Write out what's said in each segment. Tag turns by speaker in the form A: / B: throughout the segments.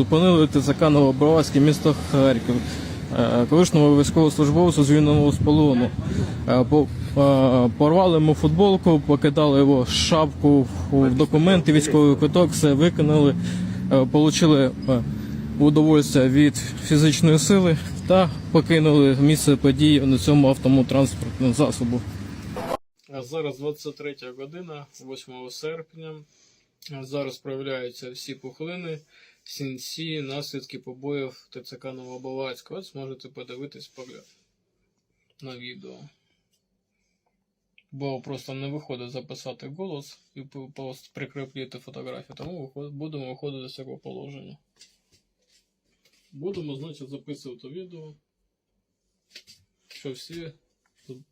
A: Зупинили ТЦК Новобровацьке місто Харків. Е, Колишнього військовослужбовця звільненого з полону. Е, е, Порвали йому футболку, покидали його шапку в документи, військовий квиток, все получили е, удовольствие від фізичної сили та покинули місце події на цьому автомотранспортному засобу. А зараз 23 година, 8 серпня. Зараз проявляються всі пухлини, сінці, наслідки побоїв ТЦК Новобавацька. От зможете подивитись погляд на відео. Бо просто не виходить записати голос і просто прикріпити фотографію, тому будемо виходити з цього положення. Будемо, значить, записувати відео, щоб всі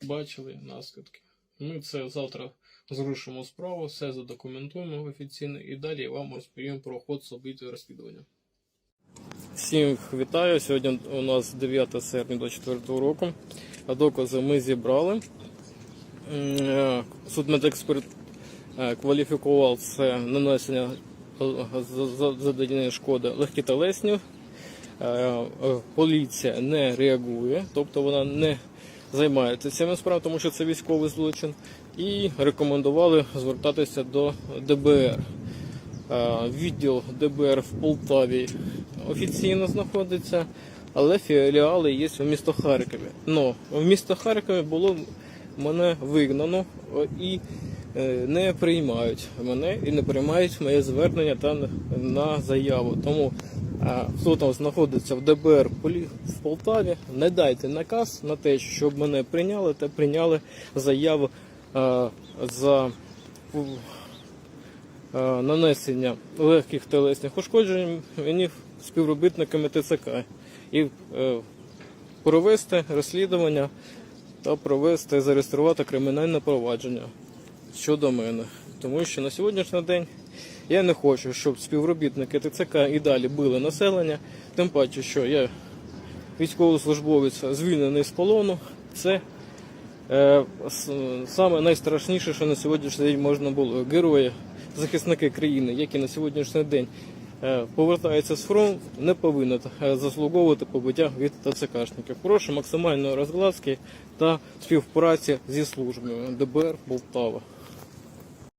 A: бачили наслідки. Ми це завтра зрушимо справу, все задокументуємо офіційно і далі вам розповім про ход событий розслідування. Всіх вітаю. Сьогодні у нас 9 серпня 2024 року. А докази ми зібрали. Е, Судмедексперт е, кваліфікував це нанесення е, за- за- задання шкоди легкі телесні. Е, Поліція не реагує, тобто вона не займається цими справами, тому що це військовий злочин, і рекомендували звертатися до ДБР. Відділ ДБР в Полтаві офіційно знаходиться, але філіали є в місто Харкові. Но в місто Харкові було мене вигнано і е, не приймають мене і не приймають моє звернення та на- заяву. Тому хто там знаходиться в ДБР в Полтаві, не дайте наказ на те, щоб мене прийняли та прийняли заяву за нанесення легких телесних ушкоджень мені співробітниками ТЦК і е, провести розслідування та провести зареєструвати кримінальне провадження щодо мене. Тому що на сьогоднішній день я не хочу, щоб співробітники ТЦК і далі били населення, тим паче, що я військовослужбовець звільнений з полону. Це е, саме найстрашніше, що на сьогоднішній день можна було. Герої, захисники країни, які на сьогоднішній день е, повертаються з фронту, не повинні е, заслуговувати побиття від ТЦКшників. Прошу максимальної розгладки та співпраці зі службами ДБР Полтава.